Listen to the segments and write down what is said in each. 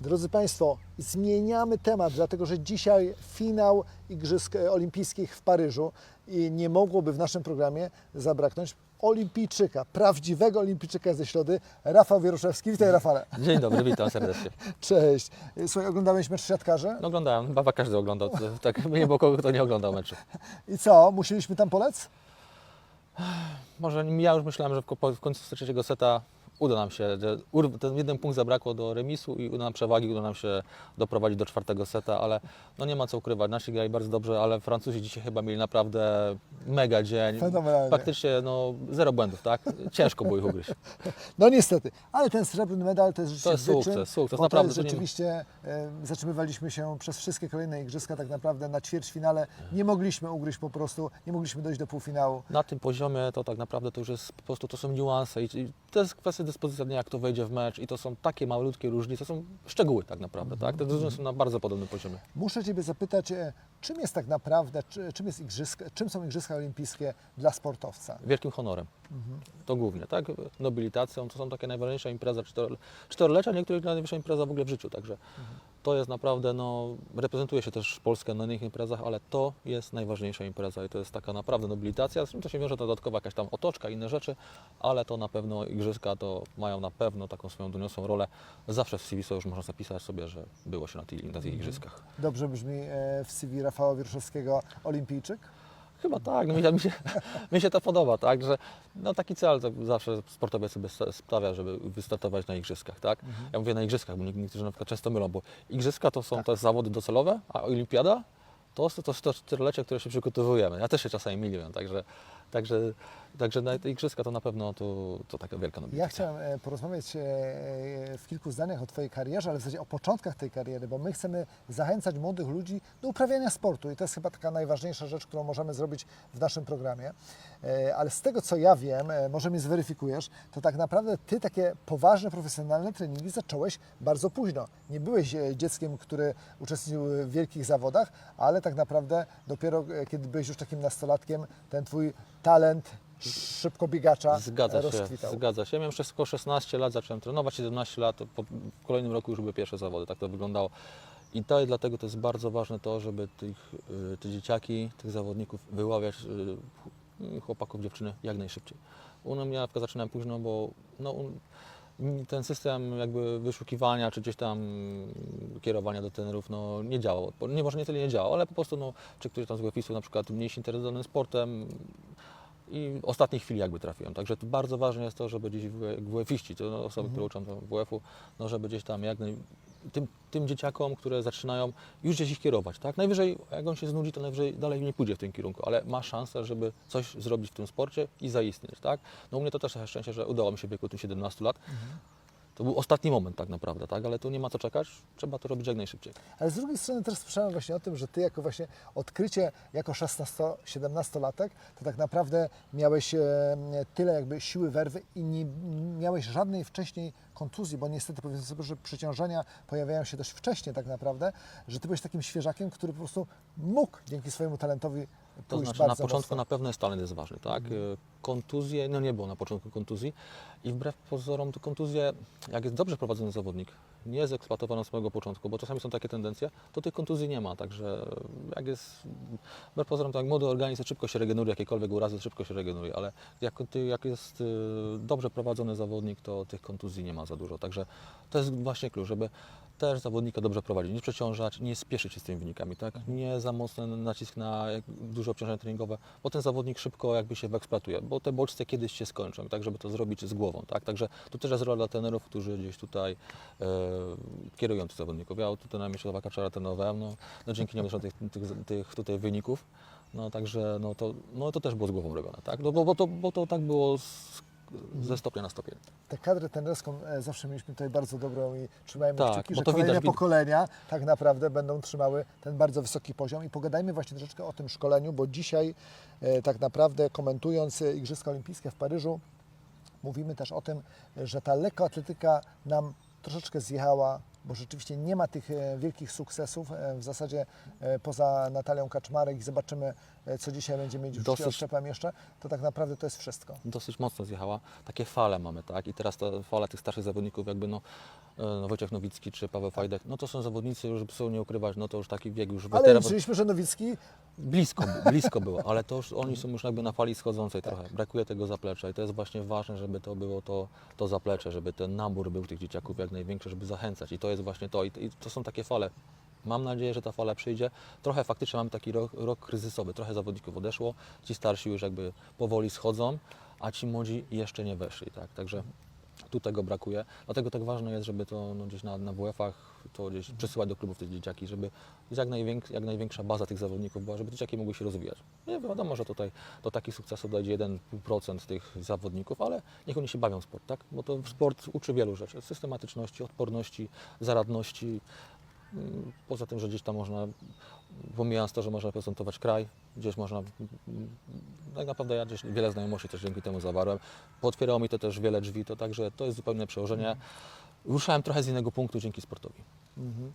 Drodzy Państwo, zmieniamy temat, dlatego że dzisiaj finał Igrzysk Olimpijskich w Paryżu i nie mogłoby w naszym programie zabraknąć olimpijczyka, prawdziwego olimpijczyka ze środy, Rafał Wieruszewski. Witaj Rafale. Dzień dobry, witam serdecznie. Cześć. Słuchaj, oglądałeś mecz siatkarzy? No oglądałem, chyba każdy oglądał. Tak, nie było kogo, kto nie oglądał meczu. I co, musieliśmy tam polec? Może ja już myślałem, że w końcu trzeciego seta uda nam się, ten jeden punkt zabrakło do remisu i uda nam przewagi, uda nam się doprowadzić do czwartego seta, ale no nie ma co ukrywać, nasi grali bardzo dobrze, ale Francuzi dzisiaj chyba mieli naprawdę mega dzień. Fenomenalnie. Faktycznie no, zero błędów, tak? Ciężko było ich ugryźć. No niestety, ale ten srebrny medal to jest rzeczywiście To jest sukces, sukces, naprawdę, jest nie- rzeczywiście, e, zatrzymywaliśmy się przez wszystkie kolejne igrzyska tak naprawdę na ćwierćfinale. Nie mogliśmy ugryźć po prostu, nie mogliśmy dojść do półfinału. na tym poziomie to tak naprawdę to już jest po prostu to są niuanse i to jest kwestia dyspozycji dnia, jak to wejdzie w mecz i to są takie malutkie różnice, to są szczegóły tak naprawdę, tak? Te drużyny są na bardzo podobnym poziomie. Muszę Ciebie zapytać, e, czym jest tak naprawdę, czy, czym, jest igrzyska, czym są igrzyska olimpijskie dla sportowca? Wielkim honorem. To głównie, tak? Nobilitacją, to są takie najważniejsze impreza cztero- czterolecia, niektórych najważniejsza impreza w ogóle w życiu, także to jest naprawdę, no, reprezentuje się też Polskę na innych imprezach, ale to jest najważniejsza impreza i to jest taka naprawdę nobilitacja, z czym to się wiąże dodatkowa jakaś tam otoczka, inne rzeczy, ale to na pewno igrzyska to mają na pewno taką swoją doniosłą rolę. Zawsze w CV już można zapisać sobie, że było się na, tej, na tych igrzyskach. Dobrze brzmi e, w CV Rafała Wieruszewskiego olimpijczyk? Chyba tak, no mi, mi, się, mi się to podoba, tak, że no taki cel zawsze sportowiec sobie sta- stawia, żeby wystartować na igrzyskach, tak. Ja mówię na igrzyskach, bo nie- niektórzy na przykład często mylą, bo igrzyska to są te zawody docelowe, a olimpiada to to, to, to czterolecie, które się przygotowujemy. Ja też się czasami myliłem, także, także, także na te igrzyska to na pewno to, to taka wielka Ja nobilitacja. chciałem e, porozmawiać e, w kilku zdaniach o Twojej karierze, ale w zasadzie o początkach tej kariery, bo my chcemy zachęcać młodych ludzi do uprawiania sportu i to jest chyba taka najważniejsza rzecz, którą możemy zrobić w naszym programie. E, Ale z tego, co ja wiem, e, może mnie zweryfikujesz, to tak naprawdę Ty takie poważne, profesjonalne treningi zacząłeś bardzo późno. Nie byłeś e, dzieckiem, który uczestniczył w wielkich zawodach, ale tak naprawdę dopiero e, kiedy byłeś już takim nastolatkiem, ten Twój talent szybkobiegacza Zgadza e, się, rozkwitał. zgadza się. Ja miałem tylko 16 lat, zacząłem trenować, 17 lat, po, w kolejnym roku już były pierwsze zawody, tak to wyglądało. I to, dlatego to jest bardzo ważne to, żeby tych, y, te dzieciaki, tych zawodników wyławiać, y, chłopaków, dziewczyny jak najszybciej. U mnie ja zaczynałem późno, bo no, ten system jakby wyszukiwania, czy gdzieś tam kierowania do trenerów, no nie działał. Nie, może nie tyle nie działał, ale po prostu, no, czy ktoś tam z WF-u na przykład mniej się interesował danym sportem, i w ostatniej chwili jakby trafiłem. Także to bardzo ważne jest to, żeby gdzieś WF-iści, to no, osoby, które uczą WF-u, no żeby gdzieś tam jak naj... tym, tym dzieciakom, które zaczynają już gdzieś ich kierować, tak? Najwyżej, jak on się znudzi, to najwyżej dalej nie pójdzie w tym kierunku, ale ma szansę, żeby coś zrobić w tym sporcie i zaistnieć, tak? No u mnie to też szczęście, że udało mi się w wieku tym 17 lat. To był ostatni moment tak naprawdę, tak? Ale tu nie ma co czekać, trzeba to robić jak najszybciej. Ale z drugiej strony też słyszałem właśnie o tym, że Ty jako właśnie odkrycie jako 16-17-latek, to tak naprawdę miałeś e, tyle jakby siły werwy i nie miałeś żadnej wcześniej kontuzji, bo niestety powiedzmy sobie, że przeciążenia pojawiają się dość wcześnie tak naprawdę, że Ty byłeś takim świeżakiem, który po prostu mógł dzięki swojemu talentowi To znaczy na początku mocno. na pewno jest talent jest ważny, tak? Mhm. E, Kontuzje, no nie było na początku kontuzji i wbrew pozorom to kontuzje, jak jest dobrze prowadzony zawodnik, nie jest eksploatowany od samego początku, bo czasami są takie tendencje, to tych kontuzji nie ma, także jak jest, wbrew pozorom to jak młody organizm szybko się regeneruje, jakiekolwiek urazy szybko się regeneruje, ale jak, jak jest e, dobrze prowadzony zawodnik, to tych kontuzji nie ma za dużo, także to jest właśnie klucz, żeby też zawodnika dobrze prowadzić, nie przeciążać, nie spieszyć się z tymi wynikami, tak? Nie za mocny nacisk na duże obciążenie treningowe, bo ten zawodnik szybko jakby się wyeksploatuje, bo te bodźce kiedyś się skończą, tak, żeby to zrobić z głową, tak? Także tu też jest rola trenerów, którzy gdzieś tutaj e, kierują tych zawodników. Ja tutaj na Mieszowa Kaczara trenowałem, no, no dzięki niemu tych, tych, tych tutaj wyników, no także no to, no to też było z głową robione, tak? No, bo, bo, to, bo to tak było z, ze stopnia na stopień. Tę kadrę trenerską e, zawsze mieliśmy tutaj bardzo dobrą i trzymajmy Tak, kciuki, że to kolejne widać, widać. pokolenia tak naprawdę będą trzymały ten bardzo wysoki poziom i pogadajmy właśnie troszeczkę o tym szkoleniu, bo dzisiaj e, tak naprawdę komentując e, Igrzyska Olimpijskie w Paryżu mówimy też o tym, że ta lekkoatletyka nam troszeczkę zjechała bo rzeczywiście nie ma tych e, wielkich sukcesów. E, W zasadzie e, poza Natalią Kaczmarek i zobaczymy, co dzisiaj będziemy mieć w Dosyć-. Szczepem jeszcze, to tak naprawdę to jest wszystko. dosyć mocno zjechała. Takie fale mamy, tak? I teraz ta fala tych starszych zawodników, jakby no, e, no Wojciech Nowicki czy Paweł Fajdek, no to są zawodnicy, już są nie ukrywać, no to już taki wiek już Ale liczyliśmy, że Nowicki Blisko, blisko było, ale to już oni są już jakby na fali schodzącej trochę. Brakuje tego zaplecza i to jest właśnie ważne, żeby to było to, to zaplecze, żeby ten nabór był tych dzieciaków jak największy, żeby zachęcać. I to jest właśnie to. I, I to są takie fale. Mam nadzieję, że ta fala przyjdzie. Trochę faktycznie mamy taki rok, rok kryzysowy, trochę zawodników odeszło, ci starsi już jakby powoli schodzą, a ci młodzi jeszcze nie weszli. Tak? Także tu tego brakuje. Dlatego tak ważne jest, żeby to no, gdzieś na, na WF-ach to gdzieś przesyłać do klubów te dzieciaki, żeby jak, jak największa baza tych zawodników była, żeby dzieciaki mogły się rozwijać. Nie wiadomo, że tutaj do takich sukcesów dojdzie 1% tych zawodników, ale niech oni się bawią w sport, tak? Bo to sport uczy wielu rzeczy. Systematyczności, odporności, zaradności. Poza tym, że gdzieś tam można, pomijając to, że można reprezentować kraj, gdzieś można, tak naprawdę ja gdzieś wiele znajomości też dzięki temu zawarłem. Potwierało mi to też wiele drzwi, to także to jest zupełne przełożenie. Ruszałem trochę z innego punktu dzięki sportowi. Mhm.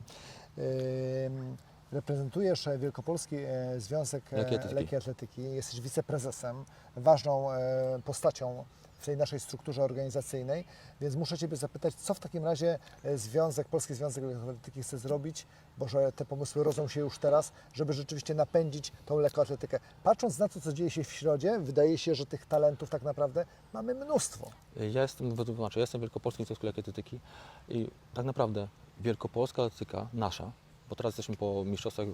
Ym, Reprezentujesz Wielkopolski e, Związek e, Lekkiej Atletyki. Atletyki, jesteś wiceprezesem, ważną e, postacią w tej naszej strukturze organizacyjnej, więc muszę Ciebie zapytać, co w takim razie e, Związek, Polski Związek Lekkiej Atletyki chce zrobić, bo że te pomysły rodzą się już teraz, żeby rzeczywiście napędzić tą lekkoatletykę. Patrząc na to, co dzieje się w Środzie, wydaje się, że tych talentów tak naprawdę mamy mnóstwo. Ja jestem, wytłumaczę, ja jestem Wielkopolskim Związku Lekkiej Atletyki i tak naprawdę wielkopolska atletyka nasza, bo teraz jesteśmy po mistrzostwach y,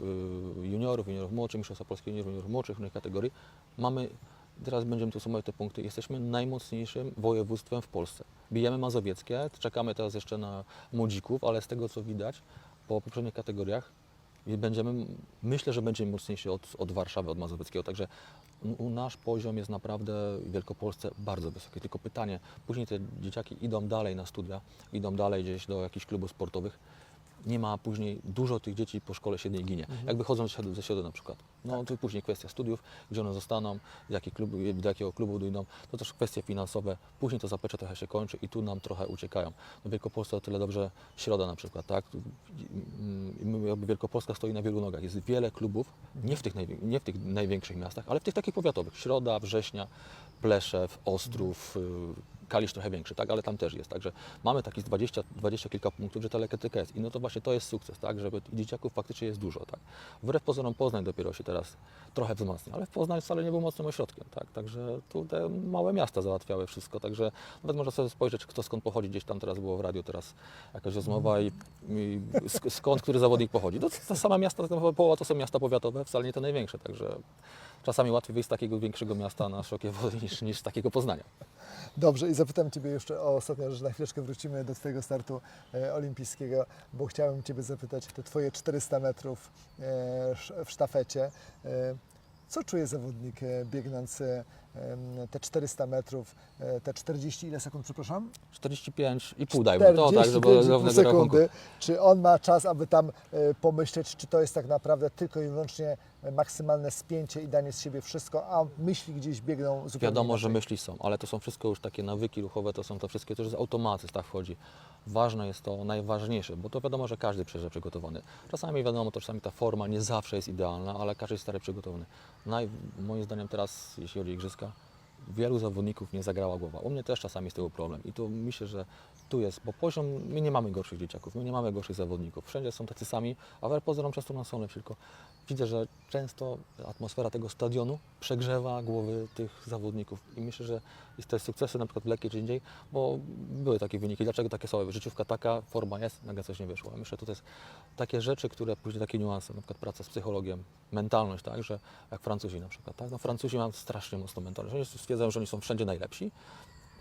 juniorów, juniorów młodszych, mistrzostwa polskiego juniorów, juniorów młodszych, różnych kategorii, mamy, teraz będziemy tu sumować te punkty, jesteśmy najmocniejszym województwem w Polsce. Bijemy mazowieckie, czekamy teraz jeszcze na młodzików, ale z tego co widać po poprzednich kategoriach będziemy, myślę, że będziemy mocniejsi od, od Warszawy, od Mazowieckiego, także nasz poziom jest naprawdę w Wielkopolsce bardzo wysoki. Tylko pytanie, później te dzieciaki idą dalej na studia, idą dalej gdzieś do jakichś klubów sportowych. Nie ma później, dużo tych dzieci po szkole średniej ginie. Jak wychodzą ze środu- ze środy na przykład. No to później kwestia studiów, gdzie one zostaną, z jaki klubu, do jakiego klubu dojdą. To też kwestie finansowe. Później to zaplecze trochę się kończy i tu nam trochę uciekają. No w Wielkopolsce o tyle dobrze środa na przykład, tak? Jakby Wielkopolska stoi na wielu nogach. Jest wiele klubów, nie w, tych nie w tych największych miastach, ale w tych takich powiatowych. Środa, Września, Pleszew, Ostrów, y, Kalisz trochę większy, tak, ale tam też jest. Także mamy takich 20, 20 kilka punktów, że ta lekkoatletyka jest. I no to właśnie to jest sukces, tak, żeby dzieciaków faktycznie jest dużo, tak. Wbrew pozorom Poznań dopiero się teraz trochę wzmacnia, ale Poznań wcale nie był mocnym ośrodkiem, tak. Także tu te małe miasta załatwiały wszystko, także nawet można sobie spojrzeć, kto skąd pochodzi. Gdzieś tam teraz było w radiu teraz jakaś rozmowa i, i sk- skąd który zawodnik pochodzi. No, to same miasta, połowa to są miasta powiatowe, wcale nie te największe, także czasami łatwiej wyjść z takiego większego miasta na szokie wody niż, niż z takiego Poznania. Dobrze, i zapytam Ciebie jeszcze o ostatnią rzecz. Na chwileczkę wrócimy do Twojego startu e, olimpijskiego, bo chciałem Ciebie zapytać te Twoje 400 metrów e, w sztafecie. E, co czuje zawodnik e, biegnąc em, te 400 metrów, e, te 40 ile sekund, przepraszam? 45 i pół dajmy. To tak, żeby 45,5 równego sekundy. Czy on ma czas, aby tam e, pomyśleć, czy to jest tak naprawdę tylko i wyłącznie maksymalne spięcie i danie z siebie wszystko, a myśli gdzieś biegną zupełnie Wiadomo, że inaczej? myśli są, ale to są wszystko już takie nawyki ruchowe, to są to wszystkie, to już z automatyzm tak wchodzi. Ważne jest to najważniejsze, bo to wiadomo, że każdy przyjeżdża przygotowany. Czasami wiadomo, to czasami ta forma nie zawsze jest idealna, ale każdy jest stary przygotowany. Naj, moim zdaniem teraz, jeśli chodzi o igrzyska, wielu zawodników nie zagrała głowa. U mnie też czasami jest tego problem i to myślę, że tu jest, bo poziom, my nie mamy gorszych dzieciaków, my nie mamy gorszych zawodników. Wszędzie są tacy sami, a wbrew pozorom często są lepsi, tylko widzę, że często atmosfera tego stadionu przegrzewa głowy tych zawodników i myślę, że jest te sukcesy na przykład w lekkiej czy indziej, bo były takie wyniki. Dlaczego takie są? Życiówka taka, forma jest, nagle coś nie wyszło. Myślę, że to jest takie rzeczy, które później takie niuanse, na przykład praca z psychologiem, mentalność, tak, że jak Francuzi na przykład, tak, no Francuzi mają strasznie mocną mentalność. Stwierdzają, że oni są wszędzie najlepsi,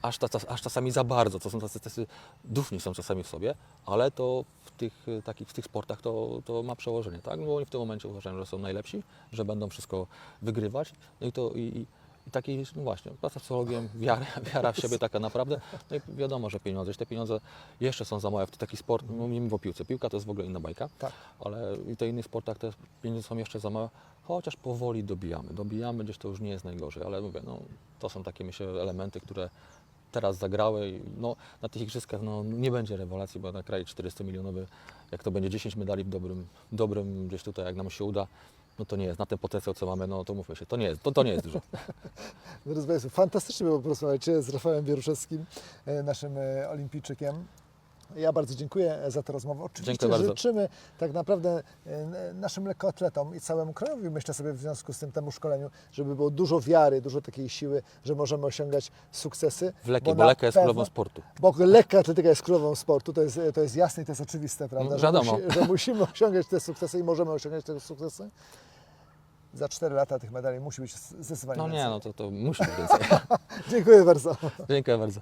aż, ta, aż czasami za bardzo, to są tacy, tacy dufni są czasami w sobie, ale to w tych, y, takich, w tych sportach to, to ma przełożenie, tak? No bo oni w tym momencie uważają, że są najlepsi, że będą wszystko wygrywać, no i to i, i, i taki, no właśnie, praca z psychologiem, wiara, wiara w siebie taka naprawdę, no i wiadomo, że pieniądze, że te pieniądze jeszcze są za małe w taki sport, no mówimy o piłce, piłka to jest w ogóle inna bajka, Tak. ale i te innych sportach te pieniądze są jeszcze za małe, chociaż powoli dobijamy, dobijamy, gdzieś to już nie jest najgorzej, ale mówię, no to są takie myślę elementy, które teraz zagrały. I, No, na tych igrzyskach no, nie będzie rewelacji, bo na kraj 400 milionowy, jak to będzie 10 medali w dobrym, dobrym gdzieś tutaj, jak nam się uda, no to nie jest, na ten potencjał co mamy, no to mówmy się, to nie jest, to, to nie jest dużo. Drodzy Państwo, fantastycznie było porozmawiać z Rafałem Wieruszewskim, e, naszym e, olimpijczykiem. Ja bardzo dziękuję za tę rozmowę. Oczywiście życzymy tak naprawdę e, naszym lekkoatletom i całemu krajowi, myślę sobie w związku z tym temu szkoleniu, żeby było dużo wiary, dużo takiej siły, że możemy osiągać sukcesy. W lekkiej, bo, lekka jest pewno- królową sportu. Bo lekka atletyka jest królową sportu, to jest, to jest jasne i to jest oczywiste, prawda? No, że, wiadomo. że musimy osiągać te sukcesy i możemy osiągać te sukcesy. Za 4 lata tych medali musi być zdecydowanie No nie, więcej. no to, to musi być więcej. Dziękuję bardzo. Dziękuję bardzo.